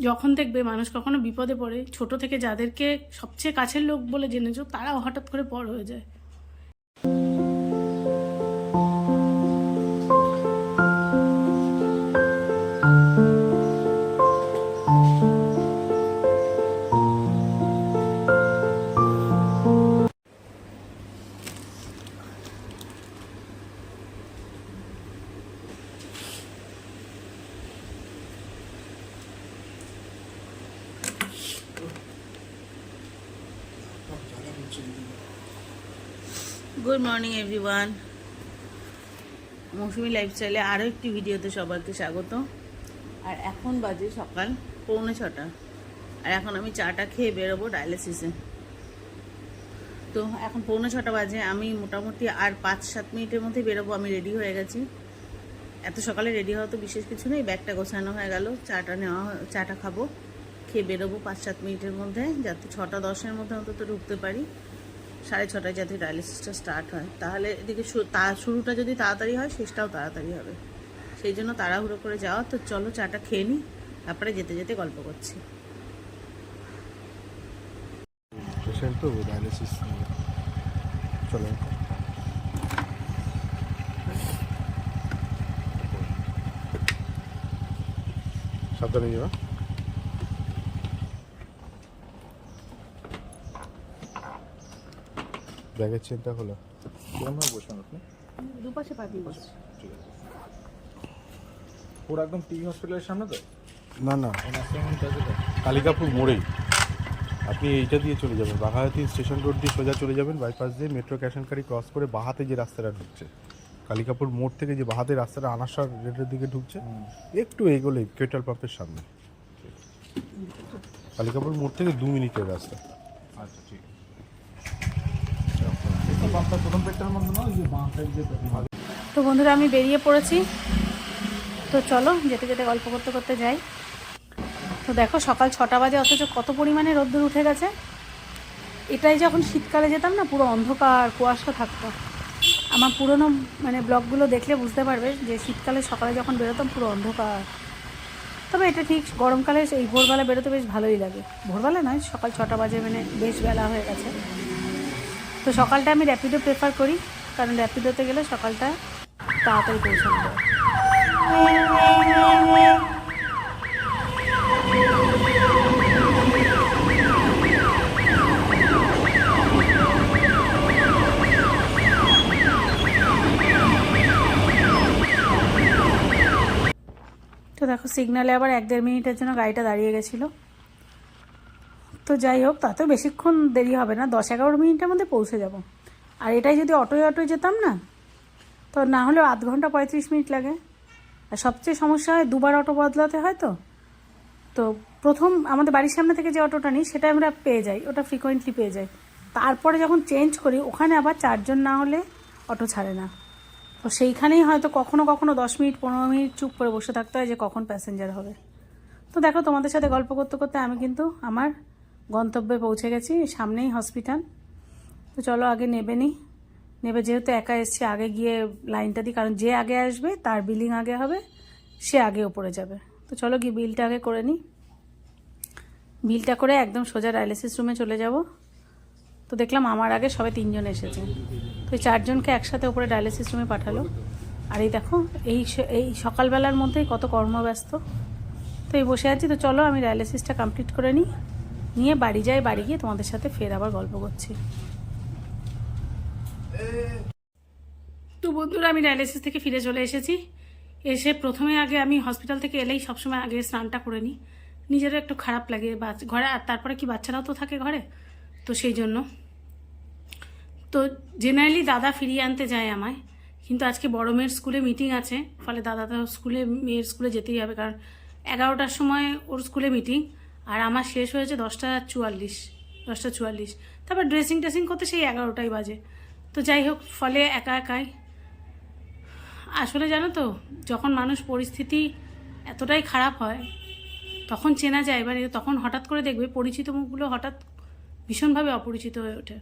যখন দেখবে মানুষ কখনো বিপদে পড়ে, ছোট থেকে যাদেরকে সবচেয়ে কাছের লোক বলে জেনেছো, তারাও হঠাৎ করে পর হয়ে যায়। গুড মর্নিং এভরিওয়ান মৌসুমি লাইফস্টাইলে আরও একটি ভিডিওতে সবাইকে স্বাগত। আর এখন বাজে সকাল পৌনে ছটা। আর এখন আমি চাটা খেয়ে বেরোবো ডায়ালিসিসে তো এখন পৌনে ছটা বাজে, আমি মোটামুটি আর পাঁচ সাত মিনিটের মধ্যে বেরোবো, আমি রেডি হয়ে গেছি। এত সকালে রেডি হওয়া তো বিশেষ কিছু নেই, ব্যাগটা গোছানো হয়ে গেল, চাটা নেওয়া চাটা খাব, খেয়ে বেরোবো পাঁচ সাত মিনিটের মধ্যে, যাতে ছটা দশের মধ্যে অন্তত ঢুকতে পারি। সাড়ে ছটায় যাতে ডায়ালিসিসটা স্টার্ট হয়, তাহলে এদিকে তা, শুরুটা যদি তাড়াতাড়ি হয়, শেষটাও তাড়াতাড়ি হবে। সেই জন্য তাড়াহুড়ো করে যাওয়া। তো চলো চাটা খেয়ে নিই তারপরে যেতে যেতে গল্প করছি। সাবধানে যাবা ব্যাগের চেনটা হলো। কিরমভাবে বসবেন আপনি? দুপাশে পাবি পুরো একদম টিভি হসপিটালের সামনে তো? না না। কালিকাপুর মোড়েই। আপনি এইটা দিয়ে চলে যাবেন। বাঘাহাতি স্টেশন রোড দিয়ে সোজা চলে যাবেন বাইপাস দিয়ে মেট্রো ক্যাশনকারি ক্রস করে বাহাতে যে রাস্তাটা ঢুকছে। কালিকাপুর মোড় থেকে যে বাহাতে রাস্তাটা আনাসার রেটের দিকে ঢুকছে একটু এগোলেই পেট্রোল পাম্পের সামনে। কালিকাপুর মোড় থেকে দু মিনিটের রাস্তা আচ্ছা ঠিক আছে আপনার প্রথম পেটটার মধ্যে না ওই যে বাঁ সাইড যে তো বন্ধুরা, আমি বেরিয়ে পড়েছি। তো চলো, যেতে যেতে গল্প করতে করতে যাই। তো দেখো, সকাল ছটা বাজে, অথচ কত পরিমাণে রোদ্দুর উঠে গেছে। এটাই যখন শীতকালে যেতাম না, পুরো অন্ধকার, কুয়াশা থাকতো। আমার পুরনো মানে ব্লগগুলো দেখলে বুঝতে পারবে যে শীতকালে সকালে যখন বেরোতাম, পুরো অন্ধকার। তবে এটা ঠিক, গরমকালে এই ভোরবেলা বেরোতে বেশ ভালোই লাগে। ভোরবেলা নয়, সকাল ছটা বাজে মানে বেশ বেলা হয়ে গেছে। তো সকালটা আমি র্যাপিডো প্রেফার করি, কারণ র্যাপিডোতে গেলে সকালটা তাড়াতাড়ি পৌঁছানো যায় তো দেখো সিগনালে আবার এক দেড় মিনিটের জন্য গাড়িটা দাঁড়িয়ে গেছিল। তো যাই হোক, তাতেও বেশিক্ষণ দেরি হবে না। দশ এগারো মিনিটের মধ্যে পৌঁছে যাব। আর এটাই যদি অটোয় অটোয় যেতাম না, তো না হলেও আধ ঘণ্টা পঁয়ত্রিশ মিনিট লাগে। আর সবচেয়ে সমস্যা হয়, দুবার অটো বদলাতে হয় তো। তো প্রথম আমাদের বাড়ির সামনে থেকে যে অটোটা নিই সেটা আমরা পেয়ে যাই, ওটা ফ্রিকোয়েন্টলি পেয়ে যাই। তারপরে যখন চেঞ্জ করি, ওখানে আবার চারজন না হলে অটো ছাড়ে না। তো সেইখানেই হয়তো কখনো কখনো দশ মিনিট, পনেরো মিনিট চুপ করে বসে থাকতে হয় যে কখন প্যাসেঞ্জার হবে। তো দেখো, তোমাদের সাথে গল্প করতে করতে আমি কিন্তু আমার গন্তব্যে পৌঁছে গেছি, সামনেই হসপিটাল তো চলো আগে নেবে নি। নেবে যেহেতু একা এসছি, আগে গিয়ে লাইনটা দিই, কারণ যে আগে আসবে, তার বিলিং আগে হবে, সে আগে ওপরে যাবে। তো চলো গিয়ে বিলটা আগে করে নিই বিলটা করে একদম সোজা ডায়ালিসিস রুমে চলে যাব। তো দেখলাম আমার আগে সবে তিনজন এসেছে। তো এই চারজনকে একসাথে ওপরে ডায়ালিসিস রুমে পাঠালো। আর এই দেখো, এই এই সকালবেলার মধ্যেই কত কর্মব্যস্ত। তো এই বসে আছি, তো চলো আমি ডায়ালিসিসটা কমপ্লিট করে নিই নিয়ে বাড়ি যাই, বাড়ি গিয়ে তোমাদের সাথে ফের আবার গল্প করছি। তো বন্ধুরা, আমি ডায়ালিসিস থেকে ফিরে চলে এসেছি। এসে প্রথমে আগে আমি হসপিটাল থেকে এলেই সবসময় আগে স্নানটা করে নিই। নিজেরও একটু খারাপ লাগে ঘরে, আর তারপরে কি বাচ্চারাও তো থাকে ঘরে? তো সেই জন্য। তো জেনারেলি দাদা ফিরিয়ে আনতে যায় আমায়। কিন্তু আজকে বড় মেয়ের স্কুলে মিটিং আছে। ফলে দাদা তো স্কুলে, মেয়ের স্কুলে যেতেই হবে। কারণ এগারোটার সময় ওর স্কুলে মিটিং আর আমার শেষ হয়েছে দশটা চুয়াল্লিশ দশটা চুয়াল্লিশ। তারপর ড্রেসিং টেসিং করতে সেই এগারোটাই বাজে। তো যাই হোক, ফলে একা একাই। আসলে জানো তো, যখন মানুষ পরিস্থিতি এতটাই খারাপ হয়, তখন চেনা যায় এবারে তখন হঠাৎ করে দেখবে পরিচিত মুখগুলো হঠাৎ ভীষণভাবে অপরিচিত হয়ে ওঠে।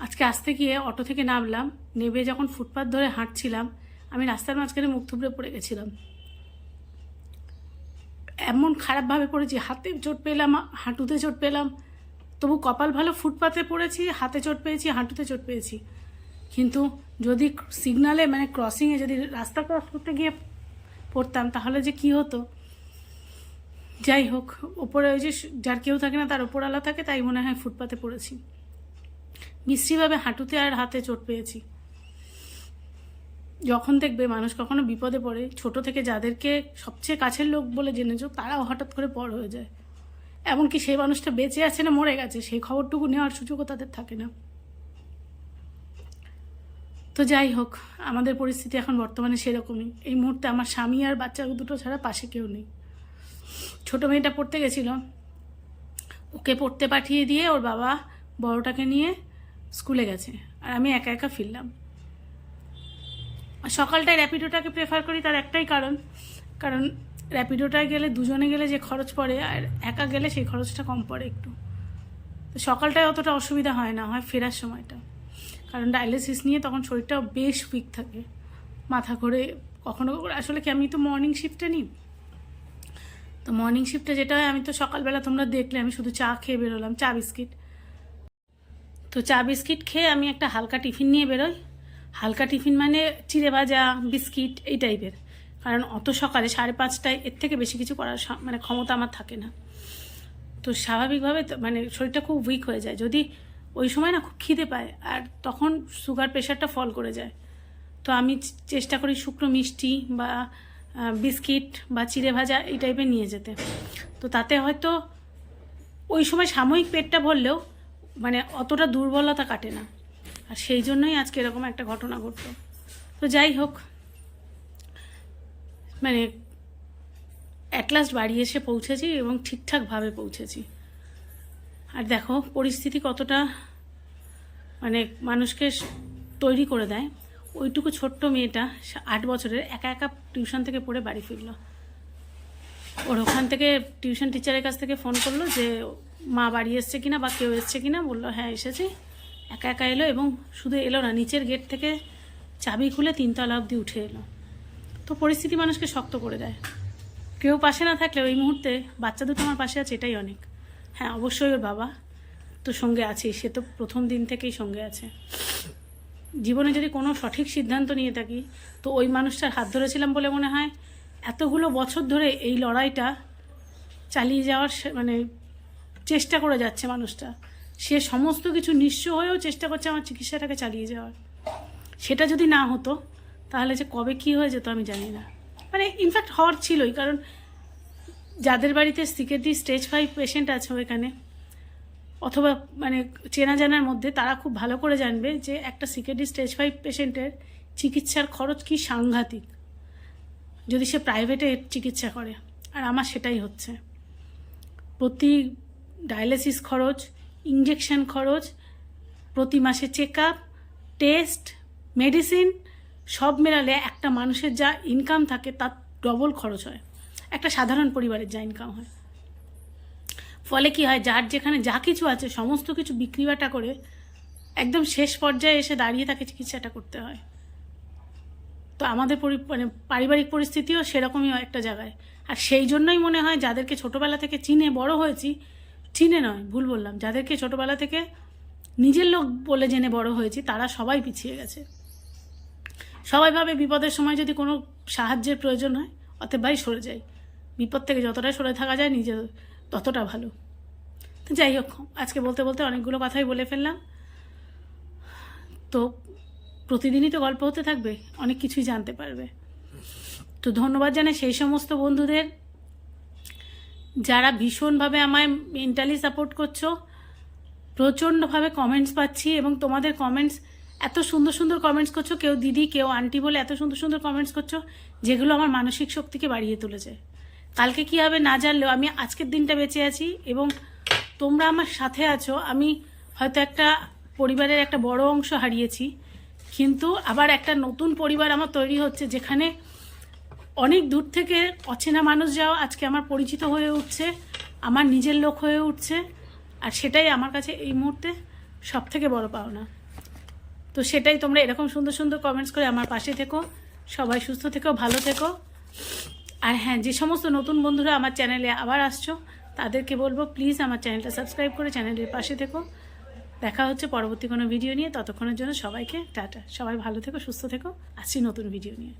আজকে আসতে গিয়ে অটো থেকে নামলাম, নেবে যখন ফুটপাথ ধরে হাঁটছিলাম, আমি রাস্তার মাঝখানে মুখ থুবড়ে পড়ে গেছিলাম। এমন খারাপভাবে পড়েছি, হাতে চোট পেলাম, হাঁটুতে চোট পেলাম, তবু কপাল ভালো ফুটপাতে পড়েছি, হাতে চোট পেয়েছি, হাঁটুতে চোট পেয়েছি। কিন্তু যদি সিগনালে মানে ক্রসিংয়ে যদি রাস্তা ক্রস করতে গিয়ে পড়তাম, তাহলে যে কি হতো? যাই হোক, ওপরে ওই যে যার কেউ থাকে না, তার ওপরওয়ালা থাকে, তাই মনে হয় ফুটপাতে পড়েছি। মিশ্রিভাবে হাঁটুতে আর হাতে চোট পেয়েছি। যখন দেখবে মানুষ কখনো বিপদে পড়ে, ছোট থেকে যাদেরকে সবচেয়ে কাছের লোক বলে জেনেছো, তারাও হঠাৎ করে পর হয়ে যায়। এমনকি সেই মানুষটা বেঁচে আছে না মরে গেছে, সেই খবরটুকু নেওয়ার সুযোগও তাদের থাকে না। তো যাই হোক, আমাদের পরিস্থিতি এখন বর্তমানে সেরকমই। এই মুহূর্তে আমার স্বামী আর বাচ্চা দুটো ছাড়া পাশে কেউ নেই। ছোট মেয়েটা পড়তে গেছিল। ওকে পড়তে পাঠিয়ে দিয়ে ওর বাবা বড়টাকে নিয়ে স্কুলে গেছে। আর আমি একা একা ফিরলাম। সকালটায় র্যাপিডোটাকে প্রেফার করি তার একটাই কারণ। কারণ র্যাপিডোটায় গেলে দুজনে গেলে যে খরচ পড়ে আর একা গেলে সেই খরচটা কম পড়ে একটু। তো সকালটায় অতটা অসুবিধা হয় না, হয় ফেরার সময়টা। কারণ ডায়ালিসিস নিয়ে তখন শরীরটা বেশ উইক থাকে। মাথা করে কখনো কখনো, আসলে কি আমি তো মর্নিং শিফটে নিই? তো মর্নিং শিফটে যেটা হয়, আমি তো সকালবেলা তোমরা দেখলে, আমি শুধু চা খেয়ে বেরোলাম, চা বিস্কিট। তো চা বিস্কিট খেয়ে আমি একটা হালকা টিফিন নিয়ে বেরোই। হালকা টিফিন মানে চিড়ে ভাজা, বিস্কিট এই টাইপের। কারণ অত সকালে সাড়ে পাঁচটায় এর থেকে বেশি কিছু করার মানে ক্ষমতা আমার থাকে না। তো স্বাভাবিকভাবে মানে শরীরটা খুব উইক হয়ে যায়। যদি ওই সময় না খুব খিদে পায়, আর তখন সুগার প্রেশারটা ফল করে যায়। তো আমি চেষ্টা করি শুকনো মিষ্টি বা বিস্কিট বা চিড়ে ভাজা এই টাইপের নিয়ে যেতে। তো তাতে হয়তো ওই সময় সাময়িক পেটটা ভরলেও মানে অতটা দুর্বলতা কাটে না। আর সেই জন্যই আজকে এরকম একটা ঘটনা ঘটলো। তো যাই হোক মানে অ্যাটলাস্ট বাড়ি এসে পৌঁছেছি এবং ঠিকঠাকভাবে পৌঁছেছি। আর দেখো, পরিস্থিতি কতটা মানে মানুষকে তৈরি করে দেয়। ওইটুকু ছোট্ট মেয়েটা আট বছরের একা একা টিউশন থেকে পড়ে বাড়ি ফিরলো। ওর ওখান থেকে টিউশন টিচারের কাছ থেকে ফোন করল যে, মা বাড়ি এসছে কিনা বা কেউ এসছে কিনা? বলল হ্যাঁ এসেছি। একা একা এলো এবং শুধু এলো না, নিচের গেট থেকে চাবি খুলে তিনতলা অবধি উঠে এলো। তো পরিস্থিতি মানুষকে শক্ত করে দেয়। কেউ পাশে না থাকলে ওই মুহূর্তে বাচ্চা দুটো আমার পাশে আছে, এটাই অনেক। হ্যাঁ অবশ্যই ওর বাবা তো সঙ্গে আছে, সে তো প্রথম দিন থেকেই সঙ্গে আছে। জীবনে যদি কোনো সঠিক সিদ্ধান্ত নিয়ে থাকি, তো ওই মানুষটার হাত ধরেছিলাম বলে মনে হয়। এতগুলো বছর ধরে এই লড়াইটা চালিয়ে যাওয়ার মানে চেষ্টা করে যাচ্ছে মানুষটা। সে সমস্ত কিছু নিঃস্ব হয়েও চেষ্টা করছে আমার চিকিৎসাটাকে চালিয়ে যাওয়ার। সেটা যদি না হতো, তাহলে যে কবে কী হয়ে যেত আমি জানি না। মানে ইনফ্যাক্ট হওয়ার ছিলই, কারণ যাদের বাড়িতে সিকেটি স্টেজ ফাইভ পেশেন্ট আছে এখানে অথবা মানে চেনা জানার মধ্যে, তারা খুব ভালো করে জানবে যে একটা সিকেডি স্টেজ ফাইভ পেশেন্টের চিকিৎসার খরচ কি সাংঘাতিক, যদি সে প্রাইভেটে চিকিৎসা করে। আর আমার সেটাই হচ্ছে। প্রতি ডায়ালিসিস খরচ ইঞ্জেকশন খরচ, প্রতি মাসে চেক আপ টেস্ট, মেডিসিন, সব মেলালে একটা মানুষের যা ইনকাম থাকে তার ডবল খরচ হয়। একটা সাধারণ পরিবারের যা ইনকাম হয়। ফলে কি হয়, যার যেখানে যা কিছু আছে, সমস্ত কিছু বিক্রি বাটা করে একদম শেষ পর্যায়ে এসে দাঁড়িয়ে তাকে চিকিৎসাটা করতে হয়। তো আমাদের মানে পারিবারিক পরিস্থিতিও সেরকমই একটা জায়গায়। আর সেই জন্যই মনে হয়, যাদেরকে ছোটোবেলা থেকে চিনে বড় হয়েছি চিনে নয়, ভুল বললাম। যাদেরকে ছোটোবেলা থেকে নিজের লোক বলে জেনে বড় হয়েছি, তারা সবাই পিছিয়ে গেছে। সবাই ভাবে বিপদের সময় যদি কোনো সাহায্যের প্রয়োজন হয় অতএব ভাই সরে যাই। বিপদ থেকে যতটা সরে থাকা যায় নিজে ততটা ভালো। তো যাই হোক, আজকে বলতে বলতে অনেকগুলো কথাই বলে ফেললাম। তো প্রতিদিনই তো গল্প হতে থাকবে, অনেক কিছুই জানতে পারবে। তো ধন্যবাদ জানাই সেই সমস্ত বন্ধুদের। যারা ভীষণভাবে আমায় মেন্টালি সাপোর্ট করছ, প্রচণ্ডভাবে কমেন্টস পাচ্ছি এবং তোমাদের কমেন্টস এত সুন্দর সুন্দর কমেন্টস করছ, কেউ দিদি, কেউ আন্টি বলে এত সুন্দর সুন্দর কমেন্টস করছ, যেগুলো আমার মানসিক শক্তিকে বাড়িয়ে তুলেছে। কালকে কী হবে না জানলেও আমি আজকের দিনটা বেঁচে আছি এবং তোমরা আমার সাথে আছো। আমি হয়তো একটা পরিবারের একটা বড় অংশ হারিয়েছি, কিন্তু আবার একটা নতুন পরিবার আমার তৈরি হচ্ছে, যেখানে অনেক দূর থেকে অচেনা মানুষ যাও আজকে আমার পরিচিত হয়ে উঠছে, আমার নিজের লোক হয়ে উঠছে, আর সেটাই আমার কাছে এই মুহূর্তে সব থেকে বড় পাওনা। তো সেটাই তোমরা এরকম সুন্দর সুন্দর কমেন্টস করে আমার পাশে থেকো, সবাই সুস্থ থেকো, ভালো থেকো। আর হ্যাঁ যে সমস্ত নতুন বন্ধুরা আমার চ্যানেলে আবার আসছো, তাদেরকে বলব প্লিজ আমার চ্যানেলটা সাবস্ক্রাইব করে চ্যানেলের পাশে থেকো। দেখা হচ্ছে পরবর্তী কোনো ভিডিও নিয়ে, ততক্ষণের জন্য সবাইকে টাটা। সবাই ভালো থেকো, সুস্থ থেকো। আসছি নতুন ভিডিও নিয়ে।